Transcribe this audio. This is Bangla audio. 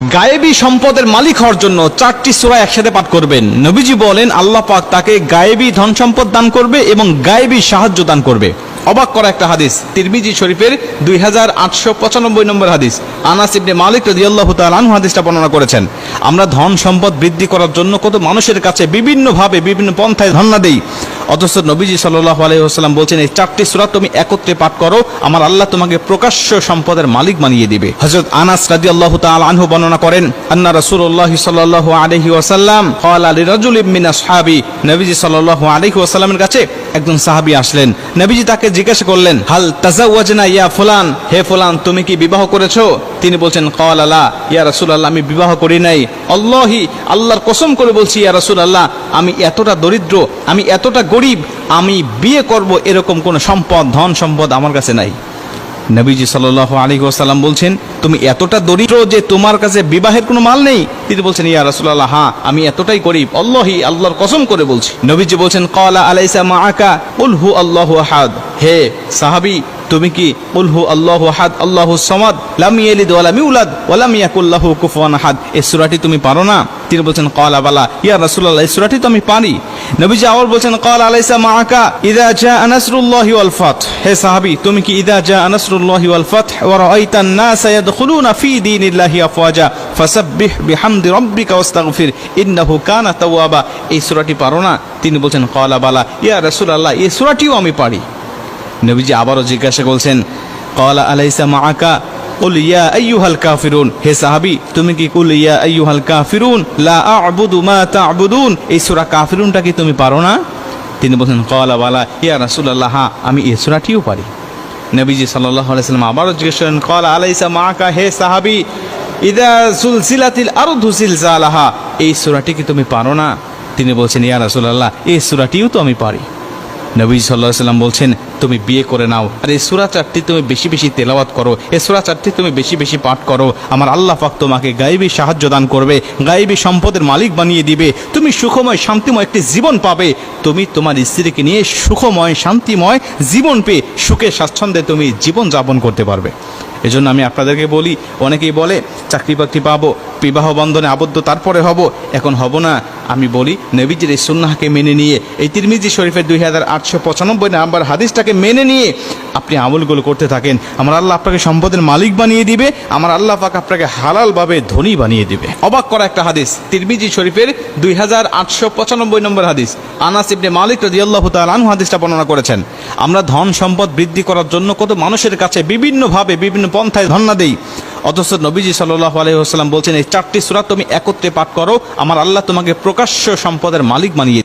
গায়েবী সম্পদের মালিক হওয়ার জন্য চারটি সূরা একসাথে পাঠ করবেন। নবীজি বলেন, আল্লাহ পাক তাকে গায়েবী ধন সম্পদ দান করবে এবং গায়েবী সাহায্য দান করবে। অবাক করা একটা হাদিস, তিরমিজি শরীফের দুই হাজার আটশো পঁচানব্বই নম্বর হাদিস। আনাস ইবনে মালিক রাদিয়াল্লাহু আনহু হাদিসটা বর্ণনা করেছেন, আমরা ধন সম্পদ বৃদ্ধি করার জন্য কত মানুষের কাছে বিভিন্নভাবে বিভিন্ন পন্থায় ধন্না দেই। অথচ নবীজি সাল্লাল্লাহু আলাইহি ওয়াসাল্লাম বলছেন, এই চারটি সূরা তুমি একত্রে পাঠ করো, আমার আল্লাহ তোমাকে প্রকাশ্য সম্পদের মালিক বানিয়ে দিবে। হযরত আনাস রাদিয়াল্লাহু তাআলা আনহু বর্ণনা করেন, আন্না রাসূলুল্লাহ সাল্লাল্লাহু আলাইহি ওয়াসাল্লাম ক্বালা লিরাজুলিম মিন আসহাবি। নবীজি সাল্লাল্লাহু আলাইহি ওয়াসাল্লামের কাছে একজন সাহাবী আসলেন। নবীজি তাকে জিজ্ঞাসা করলেন, হাল তাজাওয়াজনা ইয়া ফুলান? হে ফুলান, তুমি কি বিবাহ করেছ? তিনি বলছেন কওয়াল আল্লাহ ইয়া রাসুল আল্লাহ আমি বিবাহ করি নাই। অল্লাহি আল্লাহর কসম করে বলছি, ইয়া রাসুল আল্লাহ আমি এতটা দরিদ্র, আমি এতটা গরিব, আমি বিয়ে করব এরকম কোনো সম্পদ, ধন সম্পদ আমার কাছে নাই। নবীজি সাল্লাল্লাহু আলাইহি ওয়াসাল্লাম বলছেন, তুমি এতটা দরিদ্র যে তোমার কাছে বিবাহের কোনো মাল নেই? তিনি বলছেন, ইয়া রাসূলুল্লাহ হ্যাঁ আমি এতটাই গরিব। আল্লাহি আল্লাহর কসম করে বলছি। নবীজি বলছেন, ক্বালা আলাইসা মাআকা, কুল হু আল্লাহ আহাদ। হে সাহাবি, তুমি কি, কুল আল্লাহ আহাদ, আল্লাহু সামাদ, লাম ইয়ালিদ ওয়া লাম ইউলাদ, ওয়া লাম ইয়াকুল লাহু কুফুয়ান আহাদ। এই সূরাটি তুমি পারো না? তিনি বলছেন, ক্বালা বালা, ইয়া রাসূলুল্লাহ, এই সূরাটি তো আমি পারি। নবীজি আবার বলছেন ক্বালা আলাইসা মাআকা ইদা জা নাসরুল্লাহি ওয়াল ফাত। হে সাহাবী, তুমি কি ইযা জা নাসরুল্লাহি ওয়াল ফাত? ওয়া রাআইতান নাস ইয়াদখুলুনা ফি দীনিল্লাহি আফওয়াজা। ফাসাব্বিহ বিহামদি রাব্বিকা ওয়াস্তাগফির, ইন্নাহু কানা তাওয়াবা। এই সূরাটি পারো না? তিনি বলছেন ক্বালা বালা, ইয়া রাসূলুল্লাহ, এই সূরাটিও আমি পারি। নবীজি আবারও জিজ্ঞাসা করছেন ক্বালা আলাইসা মাআকা? কুল ইয়া আইয়ুহাল কাফিরুন। হে সাহাবী, তুমি কি কুল ইয়া আইয়ুহাল কাফিরুন? লা আ'বুদু মা তা'বুদুন। এই সূরা কাফিরুনটা কি তুমি পারো না? তিনি বলছেন, ক্বালা বালা, ইয়া রাসূলুল্লাহ হ্যাঁ আমি এই সূরাটিও পারি। নবীজি সাল্লাল্লাহু আলাইহি সাল্লাম আবারও জিজ্ঞেস করেন, ক্বালা আলাইসা মাআকা হে সাহাবী, ইদা সুলসিলাতিল আরদু সিলসালাহা। এই সূরাটি কি তুমি পারো না? তিনি বলছেন, ইয়া রাসূলুল্লাহ, এই সূরাটিও তো আমি পারি। নবী সাল্লাহ সাল্লাম বলছেন, তুমি বিয়ে করে নাও। আর এই সুরা চারটি তুমি বেশি বেশি তেলাওয়াত করো। এই সুরা চারটি তুমি বেশি বেশি পাঠ করো। আমার আল্লাহ পাক তোমাকে গায়েবী সাহায্য দান করবে, গায়েবী সম্পদের মালিক বানিয়ে দিবে। তুমি সুখময়, শান্তিময় একটি জীবন পাবে। তুমি তোমার স্ত্রীকে নিয়ে সুখময়, শান্তিময় জীবন পেয়ে সুখে স্বাচ্ছন্দ্যে তুমি জীবন যাপন করতে পারবে। এজন্য আমি আপনাদেরকে বলি, অনেকেই বলে, চাকরি বাকরি পাবো, বিবাহ বন্ধনে আবদ্ধ, তারপরে হব। এখন হব না। আমি বলি, নবীজির এই সুন্নাহকে মেনে নিয়ে, এই তিরমিজি শরীফের দুই হাজার আটশো পঁচানব্বই নাম্বার হাদিসটাকে মেনে নিয়ে আপনি আমলগুলো করতে থাকেন। আমার আল্লাহ আপনাকে সম্পদের মালিক বানিয়ে দিবে, আমার আল্লাহ পাক আপনাকে হালালভাবে ধনী বানিয়ে দিবে। অবাক করা একটা হাদিস, তিরমিজি শরীফের দুই হাজার আটশো পঁচানব্বই নম্বর হাদিস। আনাস ইবনে মালিক রাদিয়াল্লাহু তাআলা আনহু হাদিসটা বর্ণনা করেছেন, আমরা ধন সম্পদ বৃদ্ধি করার জন্য কত মানুষের কাছে বিভিন্নভাবে, বিভিন্ন পন্থায় ধন্না দেই। অথচ নবীজি সাল্লাহ আলহিহাস্লাম বলছেন, এই চারটি সুরা তুমি একত্রে পাঠ করো, আমার আল্লাহ তোমাকে প্রকাশ্য সম্পদের মালিক বানিয়ে